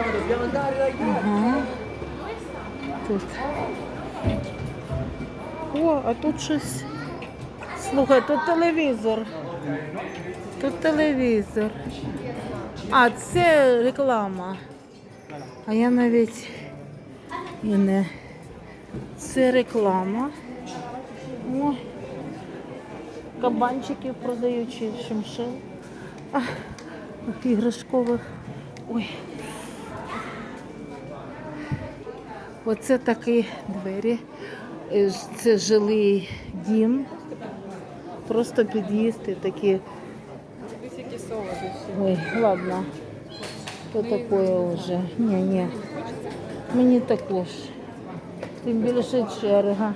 Ага. Тут. О, а тут щось. Слухай, тут телевізор. Тут телевізор. А, це реклама. А я навіть і не. Це реклама. О, кабанчиків продають чи шимшил. А, іграшкових. Ой. Оце такі двері. Е, Це жилий дім. Просто під'їзди такі. Ой, ладно. То таке вже. Ні, ні. Мені також. Тим більше черга.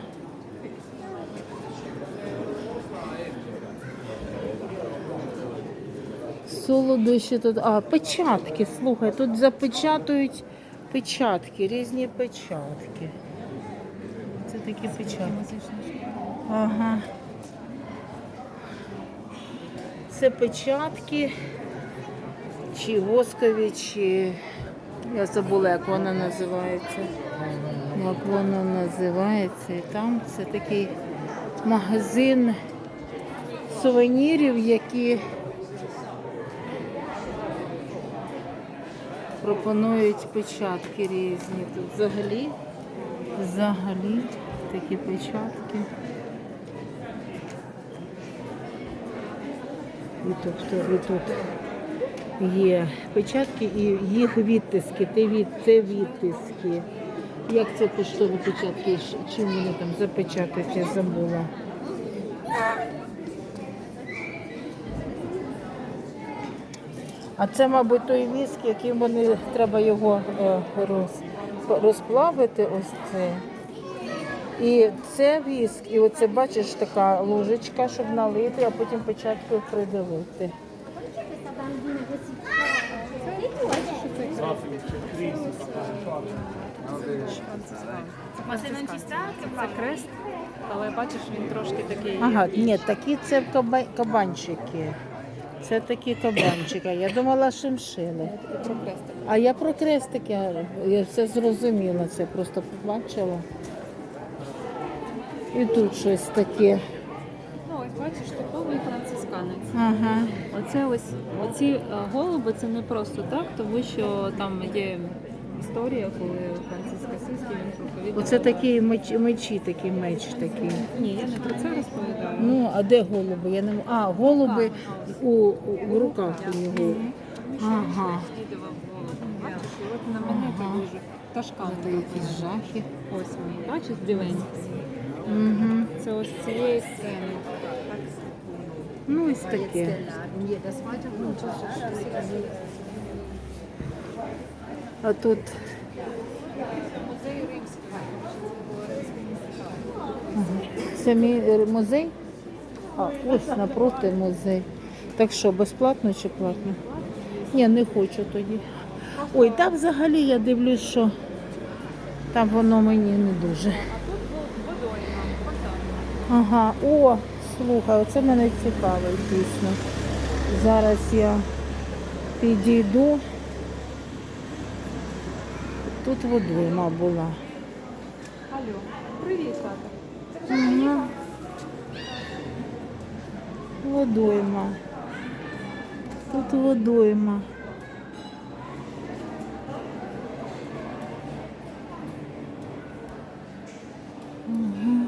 Солодощі тут. А, печатки, слухай, тут запечатують печатки, різні печатки. Це такі печатки. Ага. Це печатки, чи воскові, чи я забула, як вона називається. Як вона називається. І там це такий магазин сувенірів, які пропонують печатки різні. Тут взагалі, взагалі такі печатки. І тобто і тут є печатки і їх відтиски. Це, від, це відтиски. Як це поштові печатки? Чим вони там запечатують, я забула. А це, мабуть, той віск, яким вони треба його е, роз, розплавити. Ось це. І це віск, і оце бачиш така ложечка, щоб налити, а потім печаткою придавити. Це крест, але бачиш, він трошки такий. Ага, ні, такі це кабанчики. Це такі кабанчики. Я думала шиншили. А я про крестики, я все зрозуміла, це просто побачила. І тут щось таке. Ну, ось бачиш, типовий францисканець. Ага. Оце ось оці е, голуби це не просто так, тому що там є історія, коли Франциск Асизький він проповідав. Оце такі меч, мечі, такий меч такий. Ні, я не про це розповідаю. Ну, а де голуби? Я не м- А, голуби у, у, у руках у нього. Ага. Бачиш, і от знаменитий дуже пташкам. Це якісь жахи. Ось вони, бачиш, біленькі. Угу. Це ось з цієї сцени. Ну, ось таке. А тут Музей римський. це мій музей? А, ось напроти музей. Так що, безплатно чи платно? Ні, не хочу тоді. Ой, там взагалі я дивлюсь, що там воно мені не дуже. Ага, о, слухай, оце мене цікавить дійсно. Зараз я підійду. Тут водойма була. Алло, привіт, тата. Ага. Водойма. Тут водойма. Ага.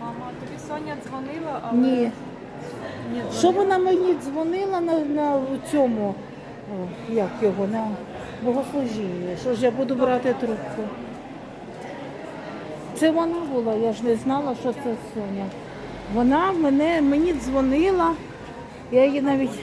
Мама, тобі Соня дзвонила, але. Ні, Що вона мені дзвонила на, на цьому, як його, на богослужінні? Що ж я буду брати трубку? Це вона була, я ж не знала, що це Соня. Вона мене, мені дзвонила, я її навіть